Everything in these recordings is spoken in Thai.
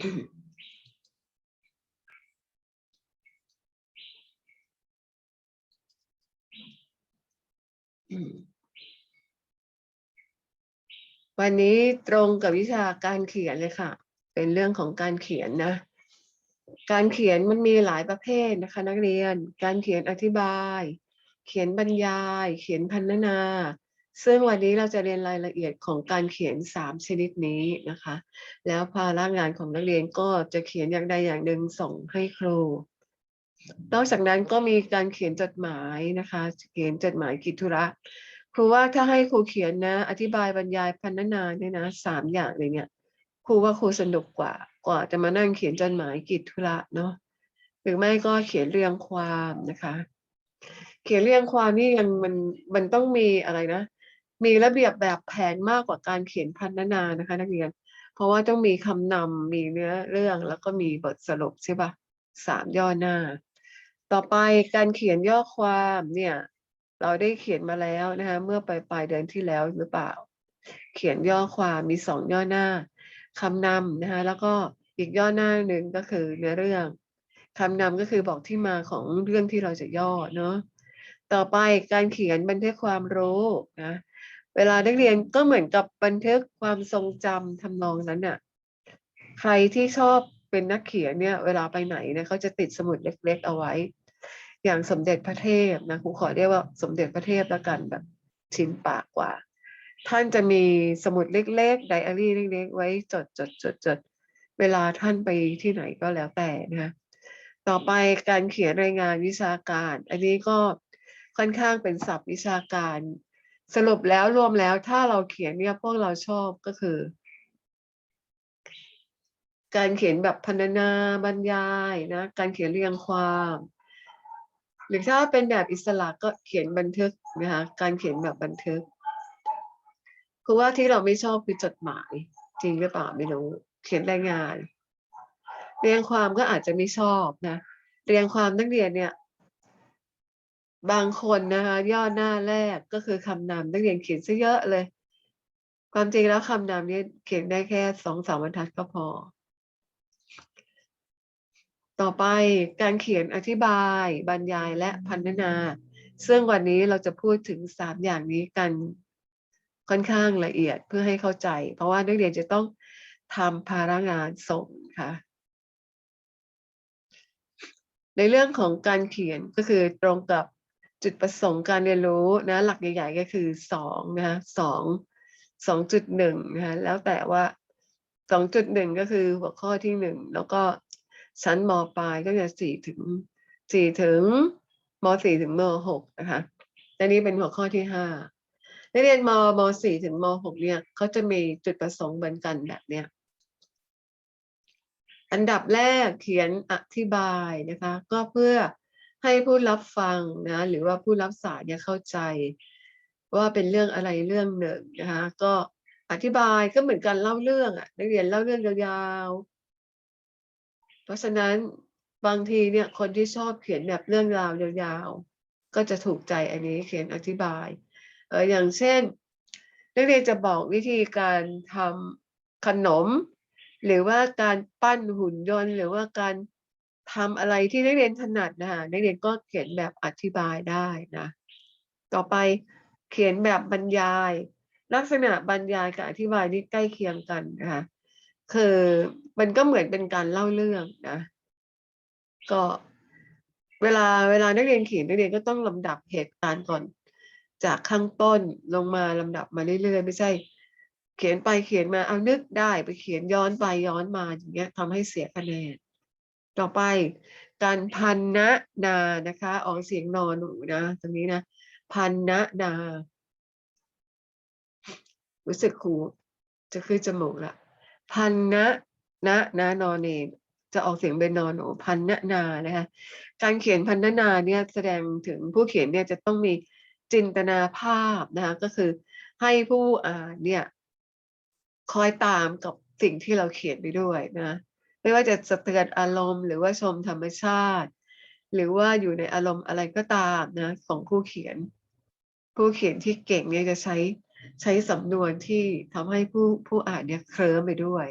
วันนี้ตรงกับวิชาการเขียนเลยค่ะ เป็นเรื่องของการเขียนนะ การเขียนมันมีหลายประเภทนะคะ นักเรียน การเขียนอธิบาย เขียนบรรยาย เขียนพันนา ซึ่งวันนี้เราจะเรียนรายละเอียดของการเขียนสามชนิดนี้นะคะ แล้วภาระงานของนักเรียนก็จะเขียนอย่างใดอย่างหนึ่งส่งให้ครู นอกจากนั้นก็มีการเขียนจดหมายนะคะ เขียนจดหมายกิจธุระครูว่าถ้าให้ครูเขียนนะ อธิบายบรรยายพันนานาเนี่ยนะสามอย่างเลยเนี่ยครูว่าครูสนุกกว่ากว่าจะมานั่งเขียนจดหมายกิจธุระเนาะหรือไม่ก็เขียนเรียงความนะคะ เขียนเรียงความนี่ยังมันมันต้องมีอะไรนะ มีระเบียบแบบแผนมากกว่าการเขียนพันนานานะคะ นักเรียน เพราะว่าต้องมีคำนำมีเนื้อเรื่องแล้วก็มีบทสรุปใช่ปะสามย่อหน้า ต่อไปการเขียนย่อความเนี่ย เราได้เขียนมาแล้วนะคะ เมื่อปลายปลายเดือนที่แล้วหรือเปล่า เขียนย่อความมีสองย่อหน้าคำนำนะคะแล้วก็อีกย่อหน้าหนึ่งก็คือเนื้อเรื่องคำนำก็คือบอกที่มาของเรื่องที่เราจะย่อเนาะต่อไปการเขียนบันทึกความรู้นะ เวลานักเรียนก็เหมือนกับบันทึกความทรงจำทำนองนั้นน่ะ ใครที่ชอบเป็นนักเขียนเนี่ย เวลาไปไหนเนี่ยเขาจะติดสมุดเล็ก ๆ เอาไว้ อย่างสมเด็จพระเทพนะครูขอเรียกว่าสมเด็จพระเทพแล้วกันแบบชิ้นปากกว่า ท่านจะมีสมุดเล็กๆไดอารี่เล็ก ๆ ไว้จดจดจดจดเวลาท่านไปที่ไหนก็แล้วแต่นะคะต่อไปการเขียนรายงานวิชาการ อันนี้ก็ค่อนข้างเป็นศัพท์วิชาการ สรุปแล้วรวมแล้วถ้าเราเขียนเนี่ยพวกเราชอบก็คือ การเขียนแบบพรรณนาบรรยายนะการเขียนเรียงความ หรือถ้าเป็นแบบอิสระก็เขียนบันทึกนะคะการเขียนแบบบันทึกคือว่าที่เราไม่ชอบคือจดหมาย จริงหรือเปล่าไม่รู้เขียนรายงาน เรียงความก็อาจจะไม่ชอบนะเรียงความนักเรียนเนี่ย บางคนนะคะย่อหน้าแรกก็คือคำนำนักเรียนเขียนซะเยอะเลย ความจริงแล้วคำนำเนี่ยเขียนได้แค่สองสามบรรทัดก็พอ ต่อไปการเขียนอธิบาย บรรยายและพันนา ซึ่งวันนี้เราจะพูดถึงสามอย่างนี้กันค่อนข้างละเอียดเพื่อให้เข้าใจ เพราะว่านักเรียนจะต้องทำภาระงานส่งค่ะในเรื่องของการเขียนก็คือตรงกับ จุดประสงค์การเรียนรู้นะหลักใหญ่ ๆ ก็คือสองนะคะสองสองจุดหนึ่งนะคะแล้วแต่ว่าสองจุดหนึ่งก็คือหัวข้อที่หนึ่งแล้วก็ชั้นมปลายก็จะสี่ถึงสี่ถึงมสี่ถึงมหกนะคะอันนี้เป็นหัวข้อที่ห้านักเรียนมมสี่ถึงมหกเนี่ยเขาจะมีจุดประสงค์เหมือนกันแบบเนี้ยอันดับแรกเขียนอธิบายนะคะ ก็เพื่อ ให้ผู้รับฟังนะหรือว่าผู้รับสารเนี่ยเข้าใจ ว่าเป็นเรื่องอะไรเรื่องหนึ่งนะคะก็อธิบายก็เหมือนกันเล่าเรื่องอะนักเรียนเล่าเรื่องยาวๆเพราะฉะนั้นบางทีเนี่ยคนที่ชอบเขียนแบบเรื่องราวยาวๆก็จะถูกใจอันนี้เขียนอธิบายเอออย่างเช่น นักเรียนจะบอกวิธีการทำขนม หรือว่าการปั้นหุ่นยนต์ หรือว่าการ ทำอะไรที่นักเรียนถนัดนะคะนักเรียนก็เขียนแบบอธิบายได้นะ ต่อไปเขียนแบบบรรยาย ลักษณะบรรยายกับอธิบายนี่ใกล้เคียงกันนะคะคือมันก็เหมือนเป็นการเล่าเรื่องนะ ก็เวลาเวลานักเรียนเขียนนักเรียนก็ต้องลำดับเหตุการณ์ก่อน จากข้างต้นลงมาลำดับมาเรื่อยๆไม่ใช่ เขียนไปเขียนมาเอานึกได้ไปเขียนย้อนไปย้อนมาอย่างเงี้ยทำให้เสียคะแนน ต่อไปการพันนะนานะคะออกเสียงนอนหนูนะตรงนี้นะพันนะนา รู้สึกครูจะขึ้นจมูกละพันนะนะนะนอนเองจะออกเสียงเป็นนอนหนูพันนะนานะคะการเขียนพันนะนาเนี่ยแสดงถึงผู้เขียนเนี่ยจะต้องมีจินตนาภาพนะคะก็คือให้ผู้อ่านเนี่ยคอยตามกับสิ่งที่เราเขียนไปด้วยนะ ไม่ว่าจะสะเทือนอารมณ์ หรือว่าชมธรรมชาติ หรือว่าอยู่ในอารมณ์อะไรก็ตามนะของผู้เขียน ผู้เขียนที่เก่งเนี่ยจะใช้ใช้สำนวนที่ทำให้ผู้ผู้อ่านเนี่ยเคลิ้มไปด้วย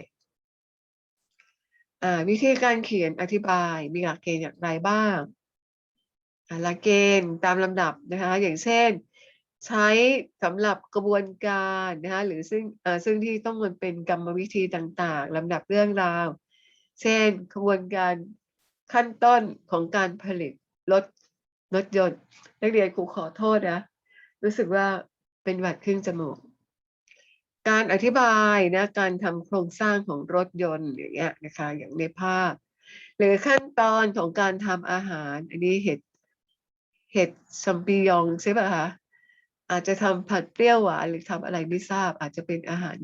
อ่าวิธีการเขียนอธิบายมีหลักเกณฑ์อย่างไรบ้างหลักเกณฑ์ตามลำดับนะคะอย่างเช่นใช้สำหรับกระบวนการนะคะหรือซึ่งอ่อซึ่งที่ต้องมันเป็นกรรมวิธีต่างๆลำดับเรื่องราว เช่นกระบวนการขั้นต้นของการผลิตรถรถยนต์นักเรียนครูขอโทษนะ รู้สึกว่าเป็นหวัดขึ้นจมูก การอธิบายนะการทำโครงสร้างของรถยนต์อย่างเงี้ยนะคะอย่างในภาพ หรือขั้นตอนของการทำอาหาร อันนี้เห็ดเห็ดซัมปิยองใช่ป่ะคะอาจจะทำผัดเปรี้ยวหวานหรือทำอะไรไม่ทราบ อาจจะเป็นอาหาร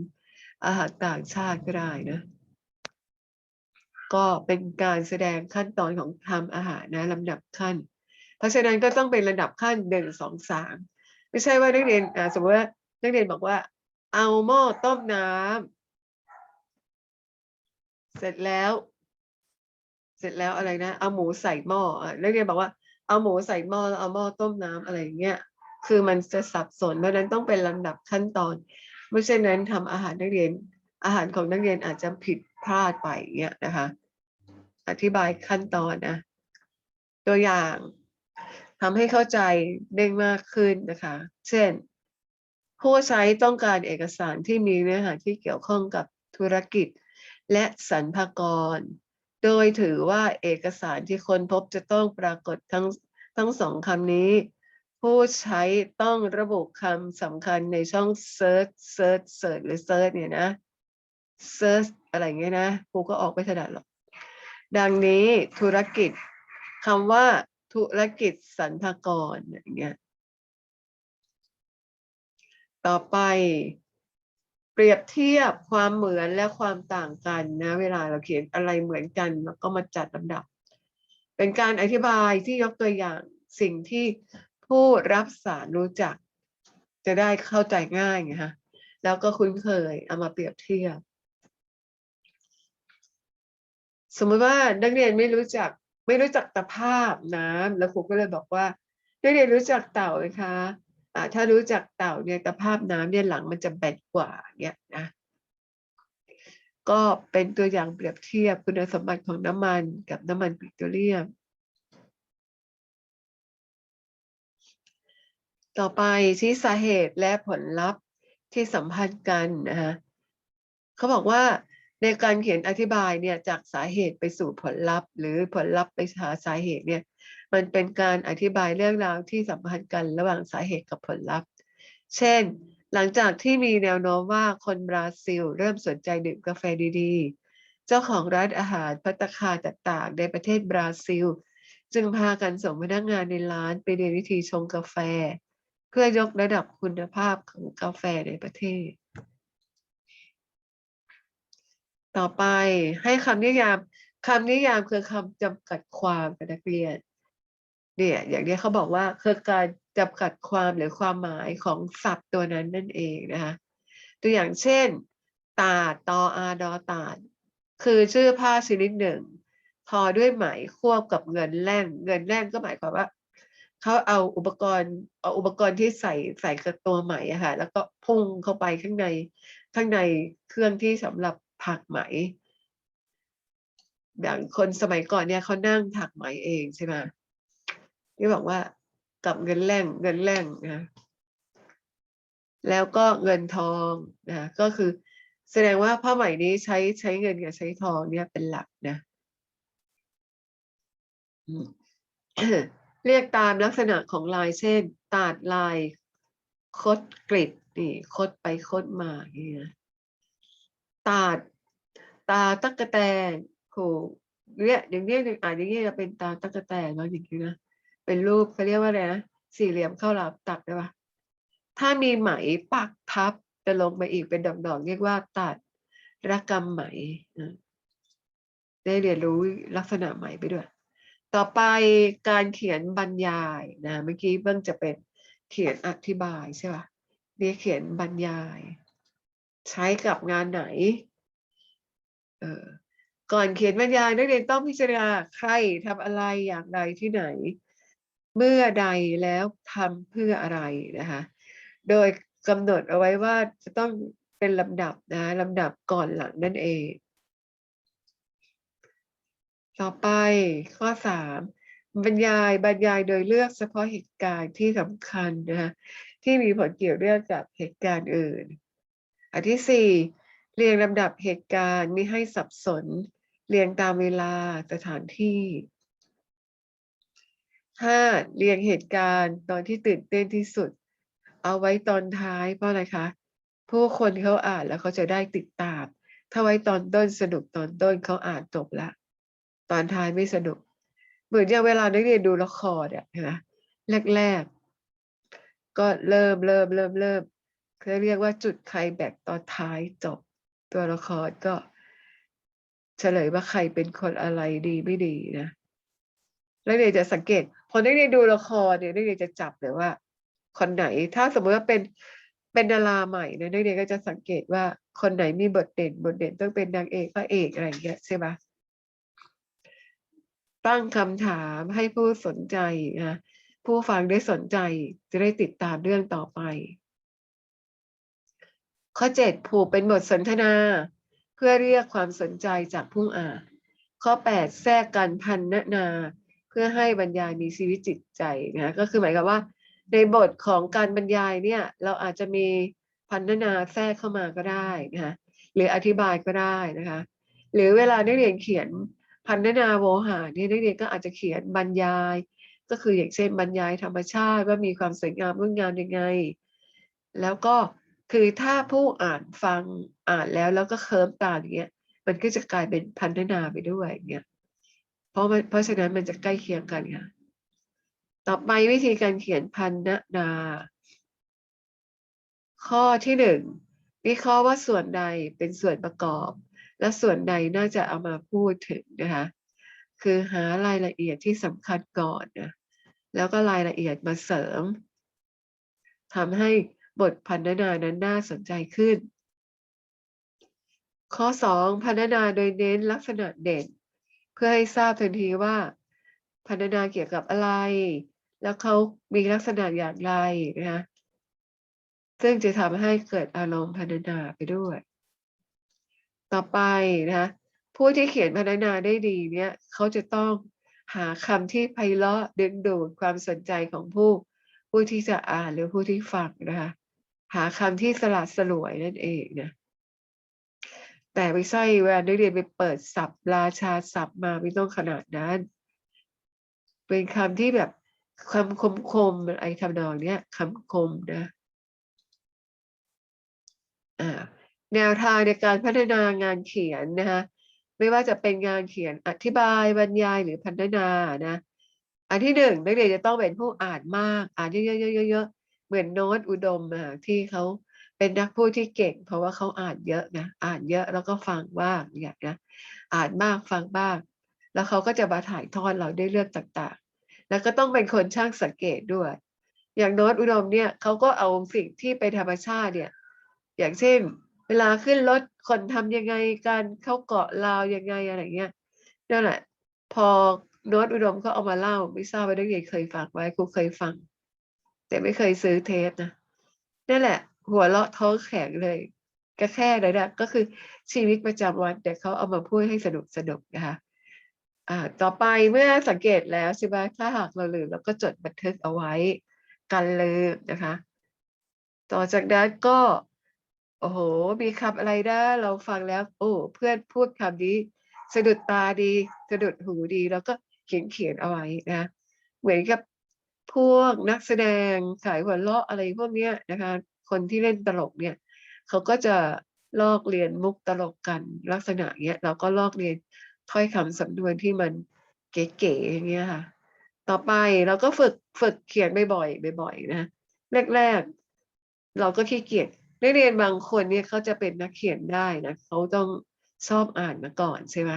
อาหารต่างชาติก็ได้นะ ก็เป็นการแสดงขั้นตอนของทำอาหารนะลำดับขั้น เพราะฉะนั้นก็ต้องเป็นระดับขั้นหนึ่งสองสามไม่ใช่ว่านักเรียนอ่าสมมติว่านักเรียนบอกว่า เอาหม้อต้มน้ำเสร็จแล้ว เสร็จแล้วอะไรนะ เอาหมูใส่หม้ออะนักเรียนบอกว่าเอาหมูใส่หม้อแล้วเอาหม้อต้มน้ำอะไรอย่างเงี้ยคือมันจะสับสนเพราะนั้นต้องเป็นลำดับขั้นตอนไม่เช่นนั้นทำอาหารนักเรียน อาหารของนักเรียนอาจจะผิดพลาดไปเงี้ยนะคะ อธิบายขั้นตอนนะ ตัวอย่างทำให้เข้าใจได้มากขึ้นนะคะ เช่น ผู้ใช้ต้องการเอกสารที่มีเนื้อหาที่เกี่ยวข้องกับธุรกิจ และสรรพากร โดยถือว่าเอกสารที่คนพบจะต้องปรากฏทั้งทั้งสองคำนี้ ผู้ใช้ต้องระบุคำสำคัญในช่อง search search search หรือ search เนี่ยนะ search อะไรเงี้ยนะครูก็ออกไม่ถนัดหรอก ดังนี้ธุรกิจคำว่าธุรกิจสรรพากรอย่างเงี้ย ต่อไปเปรียบเทียบความเหมือนและความต่างกันนะ เวลาเราเขียนอะไรเหมือนกันแล้วก็มาจัดลำดับ เป็นการอธิบายที่ยกตัวอย่างสิ่งที่ผู้รับสารรู้จัก จะได้เข้าใจง่ายไงฮะแล้วก็คุ้นเคยเอามาเปรียบเทียบ สมมติว่านักเรียนไม่รู้จักไม่รู้จักตะภาพน้ำแล้วครูก็เลยบอกว่านักเรียนรู้จักเต่าไหมคะอ่าถ้ารู้จักเต่าเนี่ยตะภาพน้ำเนี่ยหลังมันจะแบนกว่าเนี่ยนะก็เป็นตัวอย่างเปรียบเทียบคุณสมบัติของน้ำมันกับน้ำมันปิโตรเลียม ต่อไปชี้สาเหตุและผลลัพธ์ที่สัมพันธ์กันนะคะเขาบอกว่า ในการเขียนอธิบายเนี่ยจากสาเหตุไปสู่ผลลัพธ์ หรือผลลัพธ์ไปหาสาเหตุเนี่ยมันเป็นการอธิบายเรื่องราวที่สัมพันธ์กันระหว่างสาเหตุกับผลลัพธ์ เช่น หลังจากที่มีแนวโน้มว่าคนบราซิล เริ่มสนใจดื่มกาแฟดีๆ เจ้าของร้านอาหารพัตคาต่างๆ ในประเทศบราซิล จึงพากันส่งพนักงานในร้านไปเรียนวิธีชงกาแฟ เพื่อยกระดับคุณภาพของกาแฟในประเทศ ต่อไปให้คำนิยามคำนิยามคือคำจำกัดความกับนักเรียนเนี่ยอย่างนี้เขาบอกว่าคือการจำกัดความหรือความหมายของศัพท์ตัวนั้นนั่นเองนะคะตัวอย่างเช่น ตาดตออาดอตาด คือชื่อผ้าชนิดหนึ่งทอด้วยไหมควบกับเงินแล่นเงินแล่นก็หมายความว่าเขาเอาอุปกรณ์เอาอุปกรณ์ที่ใส่ใส่กับตัวไหมอะค่ะแล้วก็พุ่งเข้าไปข้างในข้างในเครื่องที่สำหรับ ถักไหม อย่างคนสมัยก่อนเนี่ยเขานั่งถักไหมเองใช่ไหมที่บอกว่ากับเงินแล่งเงินแล่งนะแล้วก็เงินทองนะก็คือแสดงว่าผ้าไหมนี้ใช้ใช้เงินกับใช้ทองเนี่ยเป็นหลักนะเรียกตามลักษณะของลายเช่น ตาดลาย คดกริดนี่คดไปคดมาอย่างนี้นะ ตาด ตาตักกะแตนโหเนี่ยอย่างนี้ยอ่านอย่างเนี้จะเป็นตาตักกะแตนเนาะอย่างนี้นะเป็นรูปเขาเรียกว่าอะไรนะสี่เหลี่ยมเข้าหลับตัดได้ปะถ้ามีไหมปักทับจะลงไปอีกเป็นดอกๆเรียกว่าตัดระกำไหมได้เรียนรู้ลักษณะไหมไปด้วย ต่อไปการเขียนบรรยายนะเมื่อกี้เบื้องจะเป็นเขียนอธิบายใช่ป่ะนี่เขียนบรรยาย ใช้กับงานไหน เออก่อนเขียนบรรยายนักเรียนต้องพิจารณาใครทำอะไรอย่างไรที่ไหน เมื่อใดแล้วทำเพื่ออะไรนะคะ โดยกำหนดเอาไว้ว่าจะต้องเป็นลำดับนะลำดับก่อนหลังนั่นเอง ต่อไปข้อสามบรรยายบรรยายโดยเลือกเฉพาะเหตุการณ์ที่สำคัญนะคะที่มีผลเกี่ยวเนื่องกับเหตุการณ์อื่น อันที่สี่เรียงลำดับเหตุการณ์ไม่ให้สับสน เรียงตามเวลาสถานที่ห้าเรียงเหตุการณ์ตอนที่ตื่นเต้นที่สุด เอาไว้ตอนท้ายเพราะอะไรคะผู้คนเขาอ่านแล้วเขาจะได้ติดตาม ถ้าไว้ตอนต้นสนุกตอนต้นเขาอ่านจบละตอนท้ายไม่สนุก เหมือนอย่างเวลานักเรียนดูละครอะนะแรกๆก็เริ่มเริ่มเริ่มเริ่ม เขาเรียกว่าจุดใครแบกตอนท้ายจบ ตัวละครก็เฉลยว่าใครเป็นคนอะไรดีไม่ดีนะนักเรียนจะสังเกตพอนักเรียนดูละครเนี่ยนักเรียนจะจับเลยว่า คนไหนถ้าสมมติว่าเป็นเป็นดาราใหม่เนี่ยนักเรียนก็จะสังเกตว่าคนไหนมีบทเด่นบทเด่นต้องเป็นนางเอกพระเอกอะไรอย่างเงี้ยใช่ไหมตั้งคำถามให้ผู้สนใจนะผู้ฟังได้สนใจจะได้ติดตามเรื่องต่อไป ข้อเจ็ดผูกเป็นบทสนทนา เพื่อเรียกความสนใจจากผู้อ่าน ข้อแปดแทรกการพันนา เพื่อให้บรรยายมีชีวิตจิตใจนะก็คือหมายความว่า ในบทของการบรรยายเนี่ยเราอาจจะมีพันนาแทรกเข้ามาก็ได้นะคะหรืออธิบายก็ได้นะคะหรือเวลานักเรียนเขียนพันนาโวหารเนี่ยนักเรียนก็อาจจะเขียนบรรยาย ก็คืออย่างเช่นบรรยายธรรมชาติว่ามีความสวยงามงดงามยังไง แล้วก็ คือถ้าผู้อ่านฟังอ่านแล้วแล้วก็เคิร์มตามอย่างเงี้ย มันก็จะกลายเป็นพันธนาไปด้วยอย่างเงี้ยเพราะมันเพราะฉะนั้นมันจะใกล้เคียงกันค่ะต่อไปวิธีการเขียนพันธนา ข้อที่หนึ่งวิเคราะห์ว่าส่วนใดเป็นส่วนประกอบ และส่วนใดน่าจะเอามาพูดถึงนะคะคือหารายละเอียดที่สำคัญก่อนนะแล้วก็รายละเอียดมาเสริมทำให้ บทพันธนานั้นน่าสนใจขึ้น ข้อ 2 พันธนาโดยเน้นลักษณะเด่น เพื่อให้ทราบทันทีว่า พันธนาเกี่ยวกับอะไร แล้วเขามีลักษณะอย่างไรนะซึ่งจะทำให้เกิดอารมณ์พันธนาไปด้วย ต่อไปนะคะผู้ที่เขียนพันธนาได้ดีเนี่ยเขาจะต้องหาคำที่ไพเราะดึงดูดความสนใจของผู้ผู้ที่จะอ่านหรือผู้ที่ฟังนะคะ หาคำที่สลัดสลวยนั่นเองนะแต่ไม่ใช่เวลานักเรียนไปเปิดศัพท์ราชาศัพท์มาไม่ต้องขนาดนั้น เป็นคำที่แบบคำคมคมไอ้ทำนองเนี้ยคำคมนะอ่าแนวทางในการพัฒนางานเขียนนะคะไม่ว่าจะเป็นงานเขียนอธิบายบรรยายหรือพัฒนานะ อันที่หนึ่งนักเรียนจะต้องเป็นผู้อ่านมาก อ่านเยอะๆๆๆ เหมือนโน้ตอุดมอะที่เขาเป็นนักพูดที่เก่ง เพราะว่าเขาอ่านเยอะนะอ่านเยอะแล้วก็ฟังบ้างอย่างนะอ่านมากฟังบ้าง แล้วเขาก็จะมาถ่ายทอดเราได้เรื่องต่างๆ แล้วก็ต้องเป็นคนช่างสังเกตด้วย อย่างโน้ตอุดมเนี่ยเขาก็เอาสิ่งที่เป็นธรรมชาติเนี่ยอย่างเช่น เวลาขึ้นรถคนทำยังไงการเข้าเกาะลาวยังไงอะไรเงี้ยนั่นแหละพอโน้ตอุดมก็เอามาเล่าไม่ทราบว่านักเรียนเคยฟังไว้ครูเคยฟัง แต่ไม่เคยซื้อเทปนะนั่นแหละ หัวเราะท้องแข็งเลยก็แค่นั้นนะก็คือชีวิตประจำวันแต่เขาเอามาพูดให้สนุกสนุกนะคะอ่าต่อไปเมื่อสังเกตแล้วใช่ไหมถ้าหากเราลืมเราก็จดบันทึกเอาไว้กันลืมนะคะ ต่อจากนั้นก็โอ้โห มีคำอะไรนะเราฟังแล้ว โอ้เพื่อนพูดคำนี้ สะดุดตาดี สะดุดหูดี แล้วก็เขียนเขียนเอาไว้นะ เหมือนกับ พวกนักแสดงขายหัวเราะอะไรพวกเนี้ยนะคะ คนที่เล่นตลกเนี่ยเขาก็จะลอกเรียนมุกตลกกันลักษณะเนี้ยเราก็ลอกเรียนถ้อยคำสำนวนที่มันเก๋ๆอย่างเงี้ยค่ะ ต่อไปเราก็ฝึกฝึกเขียนบ่อยๆบ่อยๆนะแรกๆเราก็ขี้เกียจนักเรียนบางคนเนี่ยเขาจะเป็นนักเขียนได้นะเขาต้องชอบอ่านมาก่อนใช่ไหม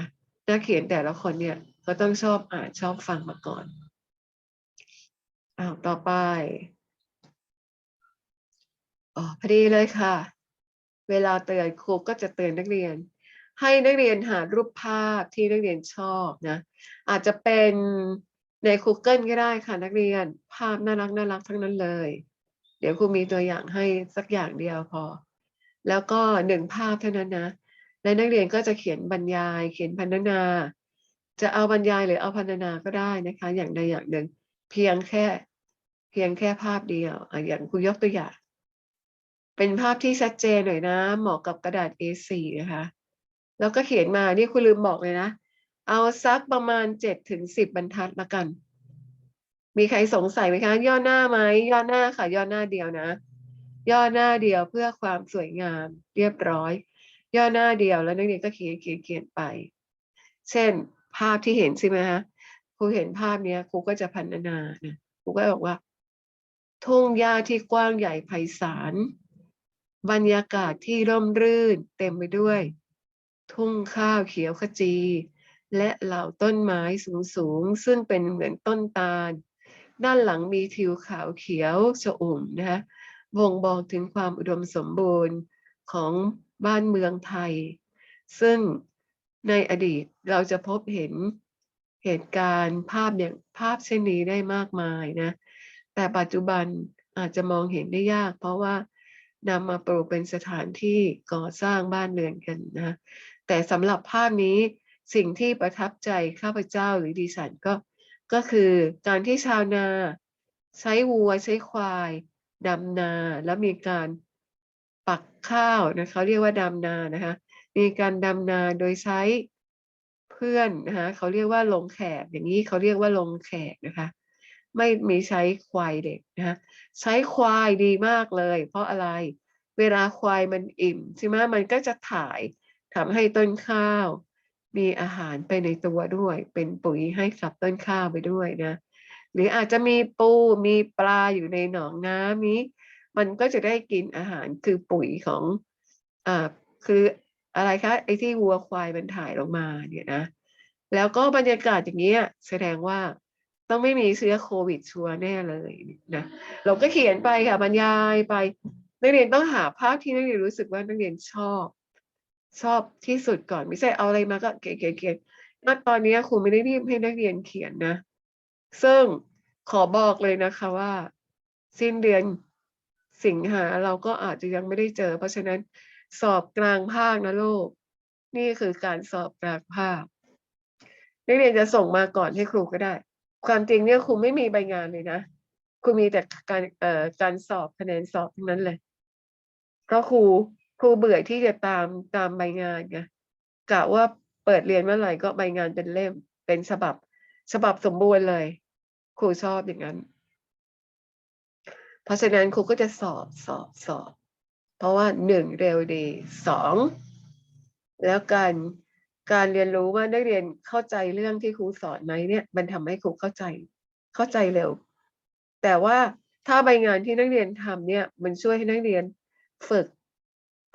นักเขียนแต่ละคนเนี่ยเขาต้องชอบอ่านชอบฟังมาก่อน อ้าวต่อไปอ๋อพอดีเลยค่ะ เวลาเตือนครูก็จะเตือนนักเรียน ให้นักเรียนหารูปภาพที่นักเรียนชอบนะ อาจจะเป็นใน Google ก็ได้ค่ะนักเรียน ภาพน่ารักน่ารักทั้งนั้นเลย เดี๋ยวครูมีตัวอย่างให้สักอย่างเดียวพอ แล้วก็หนึ่งภาพเท่านั้นนะ และนักเรียนก็จะเขียนบรรยาย เขียนพันนา จะเอาบรรยายหรือเอาพรรณนาก็ได้นะคะ อย่างใดอย่างหนึ่ง เพียงแค่ เพียงแค่ภาพเดียวอย่างคุณยกตัวอย่าง เป็นภาพที่ชัดเจนหน่อยนะ เหมาะกับกระดาษ A4 นะคะ แล้วก็เขียนมานี่คุณลืมบอกเลยนะ เอาสักประมาณเจ็ดถึงสิบบรรทัดละกัน มีใครสงสัยไหมคะ ย่อหน้าไหมย่อหน้าค่ะ ย่อหน้าเดียวนะ ย่อหน้าเดียวเพื่อความสวยงาม เรียบร้อย ย่อหน้าเดียวแล้วนักเรียนก็เขียนเขียนเขียนไป เช่น ภาพที่เห็นใช่ไหมคะครูเห็นภาพเนี้ยครูก็จะพันนานะครูก็บอกว่า ทุ่งหญ้าที่กว้างใหญ่ไพศาล บรรยากาศที่ร่มรื่นเต็มไปด้วย ทุ่งข้าวเขียวขจี และเหล่าต้นไม้สูงๆซึ่งเป็นเหมือนต้นตาล ด้านหลังมีทิวขาวเขียวชอุ่มนะคะบ่งบอกถึงความอุดมสมบูรณ์ของบ้านเมืองไทย ซึ่งในอดีตเราจะพบเห็นเหตุการณ์ภาพอย่างภาพเช่นนี้ได้มากมายนะ แต่ปัจจุบันอาจจะมองเห็นได้ยาก เพราะว่านำมาปลูกเป็นสถานที่ก่อสร้างบ้านเรือนกันนะแต่สำหรับภาพนี้สิ่งที่ประทับใจข้าพเจ้าหรือดิฉันก็ก็คือการที่ชาวนาใช้วัวใช้ควายดำนาแล้วมีการปักข้าวนะเขาเรียกว่าดำนานะคะมีการดำนาโดยใช้เพื่อนนะคะเขาเรียกว่าลงแขกอย่างนี้เขาเรียกว่าลงแขกนะคะ ไม่มีใช้ควายเด็กนะคะใช้ควายดีมากเลย เพราะอะไรเวลาควายมันอิ่มใช่ไหมมันก็จะถ่ายทำให้ต้นข้าว มีอาหารไปในตัวด้วย เป็นปุ๋ยให้กับต้นข้าวไปด้วยนะ หรืออาจจะมีปูมีปลาอยู่ในหนองน้ำนี้ มันก็จะได้กินอาหารคือปุ๋ยของอ่าคืออะไรคะไอ้ที่วัวควายมันถ่ายลงมาเนี่ยนะ แล้วก็บรรยากาศอย่างเงี้ยแสดงว่า ต้องไม่มีเชื้อโควิดชัวร์แน่เลยนะเราก็เขียนไปค่ะบรรยายไป นักเรียนต้องหาภาพที่นักเรียนรู้สึกว่านักเรียนชอบ ชอบที่สุดก่อนไม่ใช่เอาอะไรมาก็เขียนเขียนเขียนณตอนนี้ครูไม่ได้รีบให้นักเรียนเขียนนะ ซึ่งขอบอกเลยนะคะว่า สิ้นเดือนสิงหาเราก็อาจจะยังไม่ได้เจอ เพราะฉะนั้นสอบกลางภาคนะลูก นี่คือการสอบกลางภาคนักเรียนจะส่งมาก่อนให้ครูก็ได้ ความจริงเนี่ยครูไม่มีใบงานเลยนะครูมีแต่การเอ่อการสอบคะแนนสอบทั้งนั้นเลยเพราะครูครูเบื่อที่จะตามตามใบงานไงกะว่าเปิดเรียนเมื่อไหร่ก็ใบงานเป็นเล่ม เป็นฉบับฉบับสมบูรณ์เลย ครูชอบอย่างนั้น เพราะฉะนั้นครูก็จะสอบสอบสอบ เพราะว่าหนึ่งเร็วดีสองแล้วการ การเรียนรู้ว่านักเรียนเข้าใจเรื่องที่ครูสอนไหมเนี่ย มันทำให้ครูเข้าใจ เข้าใจเร็ว แต่ว่าถ้าใบงานที่นักเรียนทำเนี่ย มันช่วยให้นักเรียนฝึก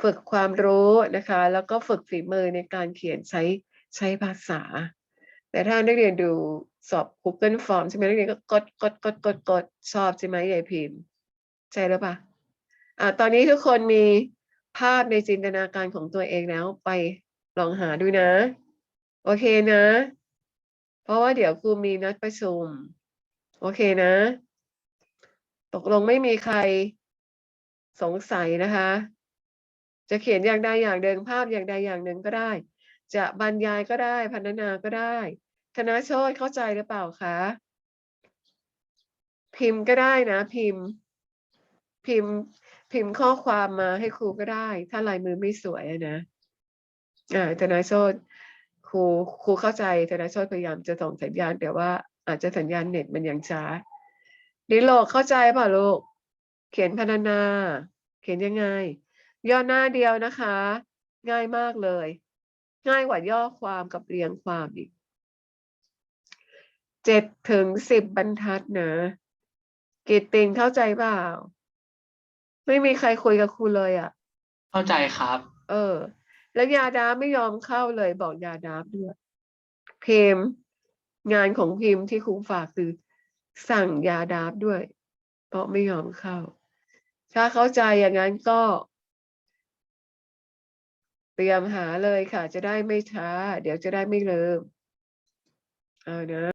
ฝึกความรู้นะคะ แล้วก็ฝึกฝีมือในการเขียนใช้ใช้ภาษา แต่ถ้านักเรียนดูสอบ Google Form ใช่ไหมนักเรียนก็กดกดกดกดกดชอบใช่ไหมยายพิมพ์ ใช่หรือเปล่าอ่าตอนนี้ทุกคนมีภาพในจินตนาการของตัวเองแล้วไป ลองหาดูนะ โอเคนะ เพราะว่าเดี๋ยวครูมีนัดประชุม โอเคนะ ตกลงไม่มีใครสงสัยนะคะ จะเขียนอย่างใดอย่างหนึ่งภาพอย่างใดอย่างหนึ่งก็ได้ จะบรรยายก็ได้พันนาก็ได้ ธนาโชตเข้าใจหรือเปล่าคะ พิมพ์ก็ได้นะ พิมพ์ พิมพ์ พิมพ์ข้อความมาให้ครูก็ได้ ถ้าลายมือไม่สวยนะ อ่าธนาโชตครูครูเข้าใจธนาโชตพยายามจะส่งสัญญาณ แต่ว่าอาจจะสัญญาณเน็ตมันยังช้าดิโลกเข้าใจเปล่าลูก เขียนพรรณนา เขียนยังไง ย่อหน้าเดียวนะคะ ง่ายมากเลย ง่ายกว่าย่อความกับเรียงความอีกเจ็ดถึงสิบบรรทัดนะกิตตินเข้าใจเปล่า ไม่มีใครคุยกับครูเลยอะ เข้าใจครับ เออ แล้วยาดาไม่ยอมเข้าเลย บอกยาดาด้วยพิมพ์งานของพิมพ์ที่ครูฝากคือ สั่งยาดาบด้วย เพราะไม่ยอมเข้า ถ้าเข้าใจอย่างนั้นก็ เตรียมหาเลยค่ะ จะได้ไม่ช้า เดี๋ยวจะได้ไม่ลืมเอานะ